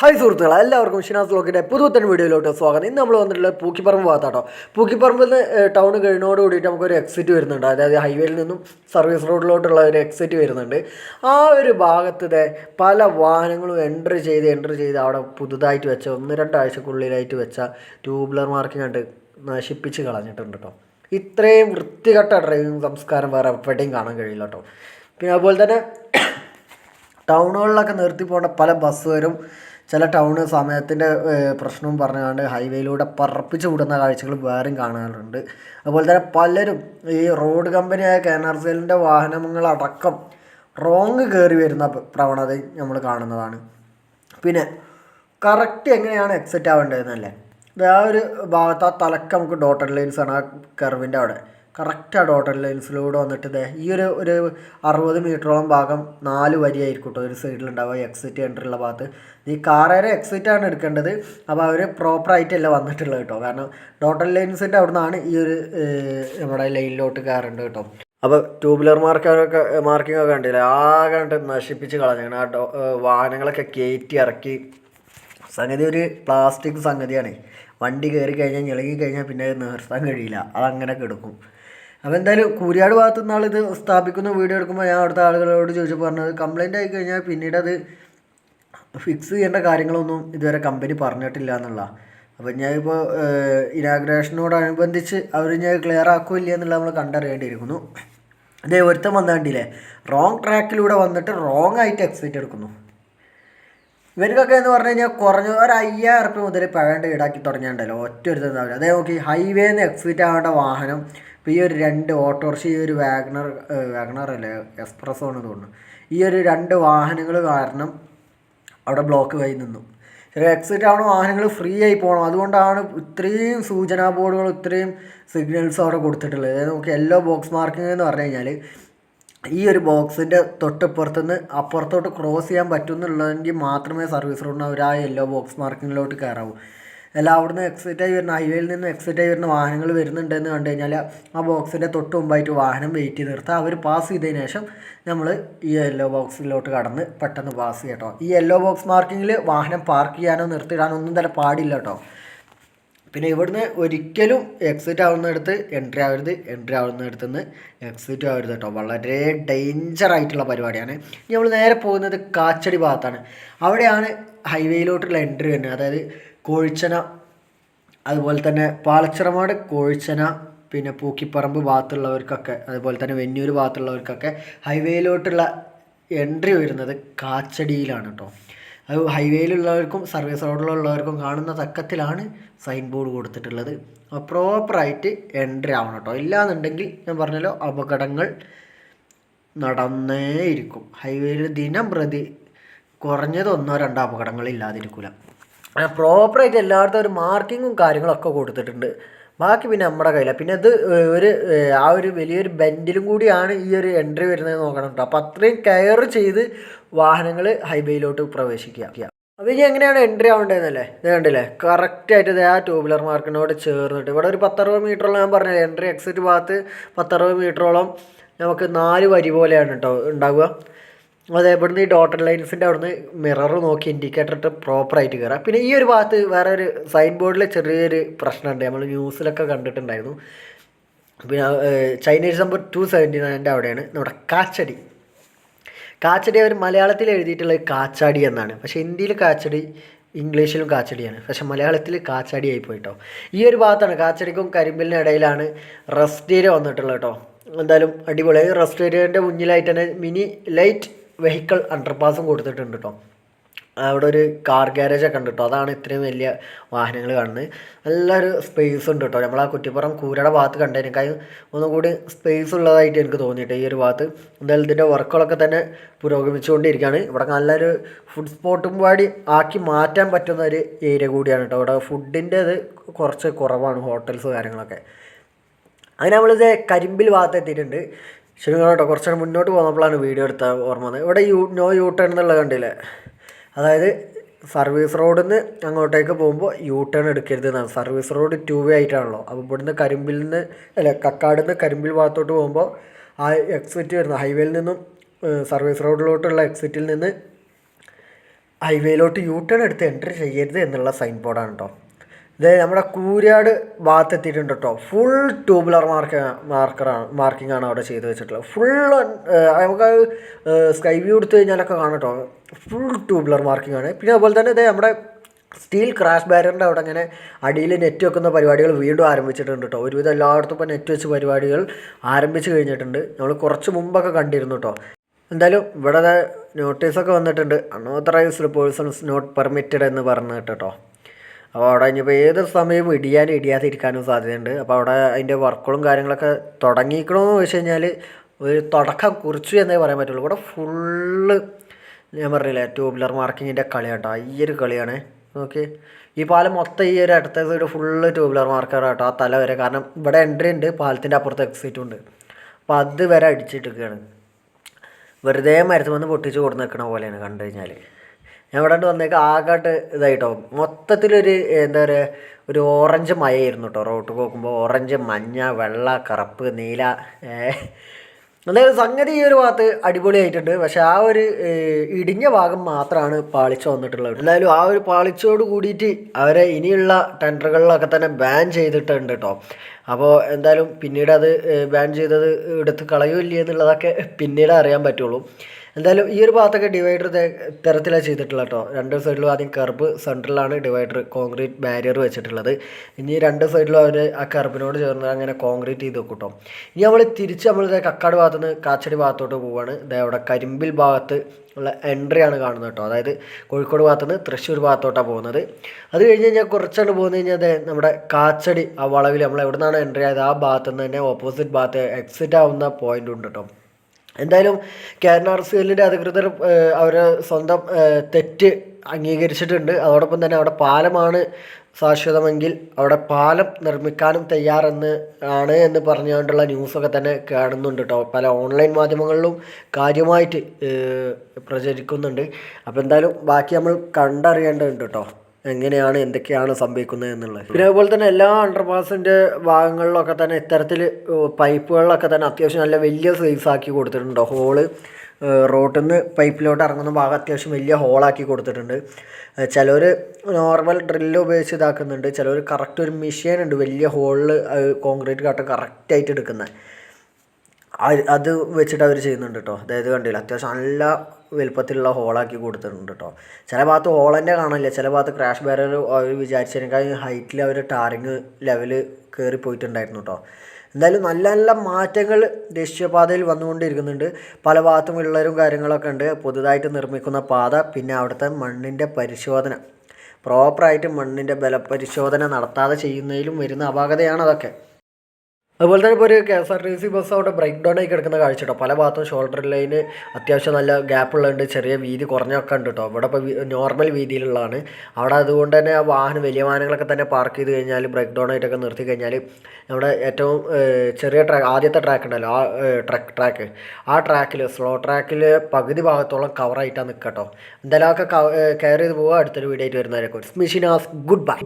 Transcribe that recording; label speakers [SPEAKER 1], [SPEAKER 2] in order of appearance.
[SPEAKER 1] Hi സുഹൃത്തുക്കളെ എല്ലാവർക്കും ഷിനാസ് ലോക്കിന്റെ പുതുത്തൻ വീഡിയോയിലോട്ട് സ്വാഗതം. ഇന്ന് നമ്മൾ വന്നിട്ടുള്ള പൂക്കിപ്പറമ്പ് ഭാഗത്താട്ടോ. പൂക്കിപ്പറമ്പിൽ നിന്ന് ടൗൺ കഴിഞ്ഞോട് കൂടിയിട്ട് നമുക്കൊരു എക്സിറ്റ് വരുന്നുണ്ട്. അതായത് ഹൈവേയിൽ നിന്നും സർവീസ് റോഡിലോട്ടുള്ള ഒരു എക്സിറ്റ് വരുന്നുണ്ട്. ആ ഒരു ഭാഗത്തെ പല വാഹനങ്ങളും എന്റർ ചെയ്ത് എന്റർ ചെയ്ത് അവിടെ പുതുതായിട്ട് വെച്ച ഒന്ന് രണ്ടാഴ്ചക്കുള്ളിലായിട്ട് വെച്ച ട്യൂബ്ലർ മാർക്കിംഗ് കണ്ട് നശിപ്പിച്ച് കളഞ്ഞിട്ടുണ്ട് കേട്ടോ ഇത്രയും വൃത്തികെട്ട ഡ്രൈവിംഗ് സംസ്കാരം വേറെ എവിടെയും കാണാൻ കഴിയില്ല കേട്ടോ പിന്നെ അതുപോലെ തന്നെ ടൗണുകളിലൊക്കെ നിർത്തി പോകേണ്ട പല ബസ്സുകാരും ചില ടൗണ് സമയത്തിന്റെ പ്രശ്നവും പറഞ്ഞുകൊണ്ട് ഹൈവേയിലൂടെ പറപ്പിച്ച് വിടുന്ന കാഴ്ചകൾ വേറെയും കാണാറുണ്ട്. അതുപോലെ തന്നെ പലരും ഈ റോഡ് കമ്പനിയായ കെ എൻ ആർ സി എല്ലിന്റെ വാഹനങ്ങളടക്കം റോങ് കയറി വരുന്ന പ്രവണത നമ്മൾ കാണുന്നതാണ്. പിന്നെ കറക്റ്റ് എങ്ങനെയാണ് എക്സിറ്റ് ആവേണ്ടതെന്നല്ലേ? ആ ഒരു ഭാഗത്ത് ആ തലക്ക് നമുക്ക് ഡോട്ടഡ് ലൈൻസ് ആണ് ആ കർവിന്റെ അവിടെ. കറക്റ്റ് ആ ഡോട്ടഡ് ലൈൻസിലൂടെ വന്നിട്ട് ഇതേ ഈ ഒരു ഒരു അറുപത് മീറ്ററോളം ഭാഗം നാല് വരിയായിരിക്കും കേട്ടോ ഒരു സൈഡിലുണ്ടാവുക എക്സിറ്റ് എൻട്രി ഉള്ള ഭാഗത്ത്. ഈ കാറേരെ ആണ് എടുക്കേണ്ടത്. അപ്പോൾ അവർ പ്രോപ്പറായിട്ടല്ല വന്നിട്ടുള്ളത് കേട്ടോ കാരണം ഡോട്ടഡ് ലൈൻസിന്റെ അവിടെ നിന്നാണ് ഈ ഒരു നമ്മുടെ ലൈനിലോട്ട് കയറേണ്ടത് കേട്ടോ അപ്പോൾ ട്യൂബുലർ മാർക്കൊക്കെ മാർക്കിംഗ് ഒക്കെ കണ്ടില്ലേ? ആകെ കണ്ട് നശിപ്പിച്ച് കളഞ്ഞാണ് ആ ഡോ വാഹനങ്ങളൊക്കെ കയറ്റി ഇറക്കി. സംഗതി ഒരു പ്ലാസ്റ്റിക് സംഗതിയാണ്. വണ്ടി കയറി കഴിഞ്ഞാൽ ഞെളകി കഴിഞ്ഞാൽ പിന്നെ നിർത്താൻ കഴിയില്ല. അതങ്ങനെ കിടക്കും. അപ്പോൾ എന്തായാലും കൂരിയാട് ഭാഗത്തു നിന്നാൾ ഇത് സ്ഥാപിക്കുന്ന വീഡിയോ എടുക്കുമ്പോൾ ഞാൻ അവിടുത്തെ ആളുകളോട് ചോദിച്ചു പറഞ്ഞത് കംപ്ലൈന്റ് ആയി കഴിഞ്ഞാൽ പിന്നീട് അത് ഫിക്സ് ചെയ്യേണ്ട കാര്യങ്ങളൊന്നും ഇതുവരെ കമ്പനി പറഞ്ഞിട്ടില്ല എന്നുള്ള. അപ്പം ഞാൻ ഇപ്പോൾ ഇനാഗ്രേഷനോടനുബന്ധിച്ച് അവർ ഞാൻ ക്ലിയർ ആക്കുമില്ല എന്നുള്ള നമ്മൾ കണ്ടറിയേണ്ടിയിരിക്കുന്നു. അതേ ഒരുത്തം വന്നാണ്ടില്ലേ റോങ് ട്രാക്കിലൂടെ വന്നിട്ട് റോങ് ആയിട്ട് എക്സിറ്റ് എടുക്കുന്നു. ഇവർക്കൊക്കെ എന്ന് പറഞ്ഞു കഴിഞ്ഞാൽ കുറഞ്ഞ ഒരു അയ്യായിരം റുപ്യ മുതൽ പഴണ്ട് ഈടാക്കി തുടങ്ങിയിട്ടുണ്ടല്ലോ ഒറ്റ ഒരു ഉണ്ടാവില്ല അതേ നോക്കി ഹൈവേന്ന് എക്സിറ്റ് ആവേണ്ട വാഹനം ഈ ഒരു രണ്ട് ഓട്ടോറിക്ഷ ഈ ഒരു വാഗ്ണർ വാഗ്ണർ അല്ലേ എക്സ്പ്രസ് ആണ് തോന്നുന്നു. ഈ ഒരു രണ്ട് വാഹനങ്ങൾ കാരണം അവിടെ ബ്ലോക്ക് വഴി നിന്നു. ചില എക്സിറ്റ് ആവണ വാഹനങ്ങൾ ഫ്രീ ആയി പോകണം അതുകൊണ്ടാണ് ഇത്രയും സൂചനാ ബോർഡുകൾ ഇത്രയും സിഗ്നൽസ് അവിടെ കൊടുത്തിട്ടുള്ളത്. അതായത് നമുക്ക് യെല്ലോ ബോക്സ് മാർക്കിംഗ് എന്ന് പറഞ്ഞു കഴിഞ്ഞാൽ ഈ ഒരു ബോക്സിന്റെ തൊട്ടിപ്പുറത്തുനിന്ന് അപ്പുറത്തോട്ട് ക്രോസ് ചെയ്യാൻ പറ്റുമെന്നുള്ളതെങ്കിൽ മാത്രമേ സർവീസ് റോഡിന് അവർ ആ യെല്ലോ ബോക്സ് മാർക്കിങ്ങിലോട്ട് കയറാവൂ. അല്ല അവിടുന്ന് എക്സിറ്റ് ആയി വരുന്ന ഹൈവേയിൽ നിന്ന് എക്സിറ്റ് ആയി വരുന്ന വാഹനങ്ങൾ വരുന്നുണ്ടെന്ന് കണ്ടു കഴിഞ്ഞാൽ ആ ബോക്സിന്റെ തൊട്ട് മുമ്പായിട്ട് വാഹനം വെയിറ്റ് ചെയ്ത് നിർത്തുക അവർ പാസ് ചെയ്തതിന് ശേഷം നമ്മൾ ഈ യെല്ലോ ബോക്സിലോട്ട് കടന്ന് പെട്ടെന്ന് പാസ് ചെയ്യട്ടോ ഈ യെല്ലോ ബോക്സ് മാർക്കിങ്ങിൽ വാഹനം പാർക്ക് ചെയ്യാനോ നിർത്തിയിടാനോ ഒന്നും തന്നെ പാടില്ല കേട്ടോ പിന്നെ ഇവിടുന്ന് ഒരിക്കലും എക്സിറ്റ് ആവുന്നിടത്ത് എൻട്രി ആവരുത് എൻട്രി ആവുന്നിടത്ത് നിന്ന് എക്സിറ്റ് ആവരുത് കേട്ടോ വളരെ ഡേഞ്ചർ ആയിട്ടുള്ള പരിപാടിയാണ്. നമ്മൾ നേരെ പോകുന്നത് കാച്ചടി ഭാഗത്താണ്. അവിടെയാണ് ഹൈവേയിലോട്ടുള്ള എൻട്രി വരുന്നത്. അതായത് കോഴിച്ചന അതുപോലെ തന്നെ പാലച്ചിറമാട് കോഴിച്ചന പിന്നെ പൂക്കിപ്പറമ്പ് ഭാഗത്തുള്ളവർക്കൊക്കെ അതുപോലെ തന്നെ വെന്നൂർ ഭാഗത്തുള്ളവർക്കൊക്കെ ഹൈവേയിലോട്ടുള്ള എൻട്രി വരുന്നത് കാച്ചടിയിലാണ് കേട്ടോ അത് ഹൈവേയിലുള്ളവർക്കും സർവീസ് റോഡിലുള്ളവർക്കും കാണുന്ന തക്കത്തിലാണ് സൈൻ ബോർഡ് കൊടുത്തിട്ടുള്ളത്. പ്രോപ്പറായിട്ട് എൻട്രി ആവണം കേട്ടോ ഇല്ലാന്നുണ്ടെങ്കിൽ ഞാൻ പറഞ്ഞല്ലോ അപകടങ്ങൾ നടന്നേ ഇരിക്കും ഹൈവേയിൽ ദിനം പ്രതി കുറഞ്ഞത് ഒന്നോ രണ്ടോ അപകടങ്ങൾ ഇല്ലാതിരിക്കില്ല പ്രോപ്പറായിട്ട് എല്ലായിടത്തും ഒരു മാർക്കിങ്ങും കാര്യങ്ങളൊക്കെ കൊടുത്തിട്ടുണ്ട്. ബാക്കി പിന്നെ നമ്മുടെ കയ്യിലാണ് പിന്നെ ഇത് ഒരു ആ ഒരു വലിയൊരു ബെൻഡിലും കൂടിയാണ് ഈ ഒരു എൻട്രി വരുന്നത് നോക്കണം കേട്ടോ അപ്പോൾ അത്രയും കെയർ ചെയ്ത് വാഹനങ്ങൾ ഹൈവേയിലോട്ട് പ്രവേശിക്കുക. അപ്പോൾ ഇനി എങ്ങനെയാണ് എൻട്രി ആവേണ്ടതെന്നല്ലേ ഇത് കണ്ടില്ലേ? കറക്റ്റായിട്ട് ഇത് ആ വീലർ മാർക്കിനോട് ചേർന്നിട്ട്. ഇവിടെ ഒരു പത്തറുപത് മീറ്ററോളം ഞാൻ പറഞ്ഞില്ലേ എൻട്രി എക്സിറ്റ് ഭാഗത്ത് പത്തറുപത് മീറ്ററോളം നമുക്ക് നാല് വരി പോലെയാണ് കേട്ടോ ഉണ്ടാവുക. അതെ ഇവിടുന്ന് ഈ ഡോട്ടർ ലൈൻസിന്റെ അവിടുന്ന് മിറർ നോക്കി ഇൻഡിക്കേറ്റർ ഇട്ട് പ്രോപ്പറായിട്ട് കയറാം പിന്നെ ഈ ഒരു ഭാഗത്ത് വേറെ ഒരു സൈൻ ബോർഡിലെ ചെറിയൊരു പ്രശ്നമുണ്ട്. നമ്മൾ ന്യൂസിലൊക്കെ കണ്ടിട്ടുണ്ടായിരുന്നു. പിന്നെ ചൈനീസ് നമ്പർ ടു സെവന്റി നയന്റെ അവിടെയാണ്. നമ്മുടെ കാച്ചടി. കാച്ചടി അവർ മലയാളത്തിൽ എഴുതിയിട്ടുള്ളത് കാച്ചാടി എന്നാണ്. പക്ഷേ ഹിന്ദിയിൽ കാച്ചടി ഇംഗ്ലീഷിലും കാച്ചടിയാണ്. പക്ഷേ മലയാളത്തിൽ കാച്ചാടി ആയി പോയിട്ടോ ഈ ഒരു ഭാഗത്താണ് കാച്ചടിക്കും കരിമ്പലിനും ഇടയിലാണ് റെസ്റ്റ് ഏരിയ വന്നിട്ടുള്ളത് കേട്ടോ. എന്തായാലും അടിപൊളിയായി റെസ്റ്റ് ഏരിയന്റെ മുന്നിലായിട്ട് തന്നെ മിനി ലൈറ്റ് വെഹിക്കിൾ അണ്ടർപാസും കൊടുത്തിട്ടുണ്ട് കേട്ടോ അവിടെ ഒരു കാർ ഗ്യാരേജ് ഒക്കെ ഉണ്ട് കേട്ടോ അതാണ് ഇത്രയും വലിയ വാഹനങ്ങൾ കാണുന്നത്. നല്ലൊരു സ്പേസ് ഉണ്ട് കേട്ടോ നമ്മൾ ആ കുറ്റിപ്പുറം കൂരയുടെ ഭാഗത്ത് കണ്ടതിനേക്കാളും ഒന്നും കൂടി സ്പേസ് ഉള്ളതായിട്ട് എനിക്ക് തോന്നിയിട്ട് ഈ ഒരു ഭാഗത്ത്. എന്തായാലും ഇതിന്റെ വർക്കുകളൊക്കെ തന്നെ പുരോഗമിച്ചുകൊണ്ടിരിക്കുകയാണ്. ഇവിടെ നല്ലൊരു ഫുഡ് സ്പോട്ടും പാടി ആക്കി മാറ്റാൻ പറ്റുന്ന ഒരു ഏരിയ കൂടിയാണ് കേട്ടോ ഇവിടെ ഫുഡിന്റെ ഇത് കുറച്ച് കുറവാണ് ഹോട്ടൽസ് കാര്യങ്ങളൊക്കെ. അങ്ങനെ നമ്മളിത് കരിമ്പിൽ ഭാഗത്ത് എത്തിയിട്ടുണ്ട്. ശരി കേട്ടോ കുറച്ചുകൂടെ മുന്നോട്ട് പോന്നപ്പോഴാണ് വീഡിയോ എടുത്ത ഓർമ്മ വന്നത്. ഇവിടെ യൂ നോ യൂ ടേൺ എന്നുള്ളത് കണ്ടില്ലേ? അതായത് സർവീസ് റോഡിൽ നിന്ന് അങ്ങോട്ടേക്ക് പോകുമ്പോൾ യൂ ടേൺ എടുക്കരുത് എന്നാണ്. സർവീസ് റോഡ് ടു വേ ആയിട്ടാണല്ലോ. അപ്പോൾ ഇവിടുന്ന് കരിമ്പിൽ നിന്ന് അല്ല കക്കാട് നിന്ന് കരിമ്പിൽ ഭാഗത്തോട്ട് പോകുമ്പോൾ ആ എക്സിറ്റ് വരുന്ന ഹൈവേയിൽ നിന്നും സർവീസ് റോഡിലോട്ടുള്ള എക്സിറ്റിൽ നിന്ന് ഹൈവേയിലോട്ട് യൂ ടേൺ എടുത്ത് എൻട്രി ചെയ്യരുത് എന്നുള്ള സൈൻ ബോർഡാണ് കേട്ടോ ഇത് നമ്മുടെ കൂരാട് ഭാഗത്ത് എത്തിയിട്ടുണ്ട് കേട്ടോ ഫുൾ ട്യൂബുലർ മാർക്ക് മാർക്കറാണ് മാർക്കിംഗ് ആണ് അവിടെ ചെയ്ത് വെച്ചിട്ടുള്ളത്. ഫുൾ നമുക്ക് സ്കൈ വ്യൂ എടുത്തു കഴിഞ്ഞാലൊക്കെ കാണാം കേട്ടോ. ഫുൾ ട്യൂബുലർ മാർക്കിംഗ് ആണ്. പിന്നെ അതുപോലെ തന്നെ ഇതേ നമ്മുടെ സ്റ്റീൽ ക്രാഷ് ബാരറിന്റെ അവിടെ ഇങ്ങനെ അടിയിൽ നെറ്റ് വെക്കുന്ന പരിപാടികൾ വീണ്ടും ആരംഭിച്ചിട്ടുണ്ട് കേട്ടോ. ഒരുവിധം എല്ലായിടത്തും ഇപ്പോൾ നെറ്റ് വെച്ച് പരിപാടികൾ ആരംഭിച്ച് കഴിഞ്ഞിട്ടുണ്ട്. നമ്മൾ കുറച്ച് മുമ്പൊക്കെ കണ്ടിരുന്നു കേട്ടോ. എന്തായാലും ഇവിടെ നോട്ടീസൊക്കെ വന്നിട്ടുണ്ട്. അൺഓത്തറൈസ്ഡ് പേഴ്സൺസ് നോട്ട് പെർമിറ്റഡ് എന്ന് പറഞ്ഞിട്ട് കേട്ടോ. അപ്പോൾ അവിടെ ഇനിയിപ്പോൾ ഏത് സമയവും ഇടിയാനും ഇടിയാതിരിക്കാനും സാധ്യതയുണ്ട്. അപ്പോൾ അവിടെ അതിന്റെ വർക്കുകളും കാര്യങ്ങളൊക്കെ തുടങ്ങിക്കണമെന്ന് വെച്ച് കഴിഞ്ഞാൽ ഒരു തുടക്കം കുറിച്ചു എന്നേ പറയാൻ പറ്റുള്ളൂ. ഇവിടെ ഫുള്ള് ഞാൻ പറഞ്ഞില്ലേ ട്യൂബ്ലർ മാർക്കിങ്ങിന്റെ കളിയാണ് കേട്ടോ ഈ ഒരു കളിയാണ്. ഓക്കെ ഈ പാലം മൊത്തം ഈ ഒരു അടുത്ത സൈഡ് ഫുള്ള് ട്യൂബുലർ കേട്ടോ ആ തല വരെ. കാരണം ഇവിടെ എൻട്രി ഉണ്ട് പാലത്തിന്റെ അപ്പുറത്ത് എക്സിറ്റും ഉണ്ട്. അപ്പോൾ അത് വരെ അടിച്ചിട്ടിരിക്കുകയാണ്. വെറുതെ മരത്തുമെന്ന് പൊട്ടിച്ച് കൊടുത്ത് നിൽക്കണ പോലെയാണ് കണ്ടു കഴിഞ്ഞാൽ ഞാൻ ഇവിടെ വന്നേക്ക് ആകാട്ട് ഇതായിട്ടോ. മൊത്തത്തിലൊരു എന്താ പറയുക ഒരു ഓറഞ്ച് മഴയായിരുന്നു കേട്ടോ. റോട്ട് നോക്കുമ്പോൾ ഓറഞ്ച് മഞ്ഞ വെള്ള കറുപ്പ് നീല എന്തായാലും സംഗതി ഈ ഒരു ഭാഗത്ത് അടിപൊളിയായിട്ടുണ്ട്. പക്ഷേ ആ ഒരു ഇടിഞ്ഞ ഭാഗം മാത്രമാണ് പാളിച്ച വന്നിട്ടുള്ളത്. എന്തായാലും ആ ഒരു പാളിച്ചോട് കൂടിയിട്ട് അവരെ ഇനിയുള്ള ടെൻഡറുകളിലൊക്കെ തന്നെ ബാൻ ചെയ്തിട്ടുണ്ട് കേട്ടോ. അപ്പോൾ എന്തായാലും പിന്നീട് അത് ബാൻ ചെയ്തത് എടുത്ത് കളയൂല്ലേ എന്നുള്ളതൊക്കെ പിന്നീട് അറിയാൻ പറ്റുള്ളൂ. എന്തായാലും ഈ ഒരു ഭാഗത്തൊക്കെ ഡിവൈഡർ തരത്തിലാണ് ചെയ്തിട്ടുള്ളത് കേട്ടോ രണ്ട് സൈഡിലും ആദ്യം കർബ് സെൻട്രലാണ് ഡിവൈഡർ കോൺക്രീറ്റ് ബാരിയർ വെച്ചിട്ടുള്ളത്. ഇനി രണ്ട് സൈഡിലും അവർ ആ കർബിനോട് ചേർന്ന് അങ്ങനെ കോൺക്രീറ്റ് ചെയ്ത് വെക്കും ഇനി നമ്മൾ തിരിച്ച് നമ്മൾ ഇതേ കക്കാട് ഭാഗത്ത് നിന്ന് കാച്ചടി ഭാഗത്തോട്ട് പോവുകയാണ് ഇതേ അവിടെ കരിമ്പിൽ ഭാഗത്ത് ഉള്ള എൻട്രി ആണ് കാണുന്നത് കേട്ടോ അതായത് കോഴിക്കോട് ഭാഗത്ത് നിന്ന് തൃശ്ശൂർ ഭാഗത്തോട്ടാണ് പോകുന്നത്. അത് കഴിഞ്ഞ് കഴിഞ്ഞാൽ കുറച്ചാണ് പോകുന്നത് കഴിഞ്ഞാൽ അതെ നമ്മുടെ കാച്ചടി ആ വളവിൽ നമ്മൾ എവിടെ നിന്നാണ് എൻട്രി ആയത് ആ ഭാഗത്ത് നിന്ന് തന്നെ ഓപ്പോസിറ്റ് ഭാഗത്ത് എക്സിറ്റ് ആവുന്ന പോയിന്റ് ഉണ്ട് കേട്ടോ എന്തായാലും കേരള ആർ സി എല്ലിന്റെ അധികൃതർ അവർ സ്വന്തം തെറ്റ് അംഗീകരിച്ചിട്ടുണ്ട്. അതോടൊപ്പം തന്നെ അവിടെ പാലമാണ് ശാശ്വതമെങ്കിൽ അവിടെ പാലം നിർമ്മിക്കാനും തയ്യാറെന്ന് ആണ് എന്ന് പറഞ്ഞുകൊണ്ടുള്ള ന്യൂസൊക്കെ തന്നെ കാണുന്നുണ്ട് കേട്ടോ. പല ഓൺലൈൻ മാധ്യമങ്ങളിലും കാര്യമായിട്ട് പ്രചരിക്കുന്നുണ്ട്. അപ്പോൾ എന്തായാലും ബാക്കി നമ്മൾ കണ്ടറിയേണ്ടതുണ്ട് കേട്ടോ. എങ്ങനെയാണ് എന്തൊക്കെയാണ് സംഭവിക്കുന്നത് എന്നുള്ളത്. പിന്നെ അതുപോലെ തന്നെ എല്ലാ അണ്ടർപാസിന്റെ ഭാഗങ്ങളിലൊക്കെ തന്നെ ഇത്തരത്തിൽ പൈപ്പുകളിലൊക്കെ തന്നെ അത്യാവശ്യം നല്ല വലിയ സൈസ് ആക്കി കൊടുത്തിട്ടുണ്ട്. ഹോൾ റോട്ടിൽ നിന്ന് പൈപ്പിലോട്ട് ഇറങ്ങുന്ന ഭാഗം അത്യാവശ്യം വലിയ ഹോളാക്കി കൊടുത്തിട്ടുണ്ട്. ചിലർ നോർമൽ ഡ്രില്ല് ഉപയോഗിച്ച് ഇതാക്കുന്നുണ്ട്. ചിലർ കറക്റ്റ് ഒരു മെഷീൻ ഉണ്ട് വലിയ ഹോളിൽ കോൺക്രീറ്റ് കാട്ടം കറക്റ്റായിട്ട് എടുക്കുന്നത് അത് വെച്ചിട്ട് അവർ ചെയ്യുന്നുണ്ട് കേട്ടോ അതായത് കണ്ടില്ല അത്യാവശ്യം നല്ല വലുപ്പത്തിലുള്ള ഹോളാക്കി കൊടുത്തിട്ടുണ്ട് കേട്ടോ ചില ഭാഗത്ത് ഹോൾ തന്നെ കാണില്ല ചില ഭാഗത്ത് ക്രാഷ് ബാരർ അവർ വിചാരിച്ചതിനേക്കാൾ ഹൈറ്റിൽ അവർ ടാറിങ് ലെവൽ കയറി പോയിട്ടുണ്ടായിരുന്നു കേട്ടോ എന്തായാലും നല്ല നല്ല മാറ്റങ്ങൾ ദേശീയപാതയിൽ വന്നുകൊണ്ടിരിക്കുന്നുണ്ട്. പല ഭാഗത്തും വിള്ളലും കാര്യങ്ങളൊക്കെ ഉണ്ട്. പുതുതായിട്ട് നിർമ്മിക്കുന്ന പാത പിന്നെ അവിടുത്തെ മണ്ണിന്റെ പരിശോധന. പ്രോപ്പറായിട്ട് മണ്ണിന്റെ ബലപരിശോധന നടത്താതെ ചെയ്യുന്നതിലും വരുന്ന അപാകതയാണ് അതൊക്കെ. അതുപോലെ തന്നെ ഇപ്പോൾ ഒരു K S R T C bus അവിടെ ബ്രേക്ക് ഡൗൺ ആയി കിടക്കുന്ന കാഴ്ച കേട്ടോ പല ഭാഗത്തും ഷോൾഡർ ലൈൻ അത്യാവശ്യം നല്ല ഗ്യാപ്പ് ഉള്ളതുണ്ട്. ചെറിയ വീതി കുറഞ്ഞൊക്കെ ഉണ്ട് കേട്ടോ ഇവിടെ ഇപ്പോൾ നോർമൽ വീതിയിലുള്ളതാണ്. അവിടെ അതുകൊണ്ട് തന്നെ ആ വാഹനം വലിയ വാഹനങ്ങളൊക്കെ തന്നെ പാർക്ക് ചെയ്ത് കഴിഞ്ഞാൽ ബ്രേക്ക് ഡൗൺ ആയിട്ടൊക്കെ നിർത്തി കഴിഞ്ഞാൽ നമ്മുടെ ഏറ്റവും ചെറിയ ട്രാക്ക് ആദ്യത്തെ ട്രാക്ക് ഉണ്ടല്ലോ ആ ട്രക്ക് ട്രാക്ക് ആ ട്രാക്കിൽ സ്ലോ ട്രാക്കിൽ പകുതി ഭാഗത്തോളം കവറായിട്ടാണ് നിൽക്കുക കേട്ടോ എന്തായാലും ഒക്കെ കെയർ ചെയ്ത് പോവുക അടുത്തൊരു വീഡിയോ ആയിട്ട് വരുന്നവരെ മിഷിനാസ് ഗുഡ് ബൈ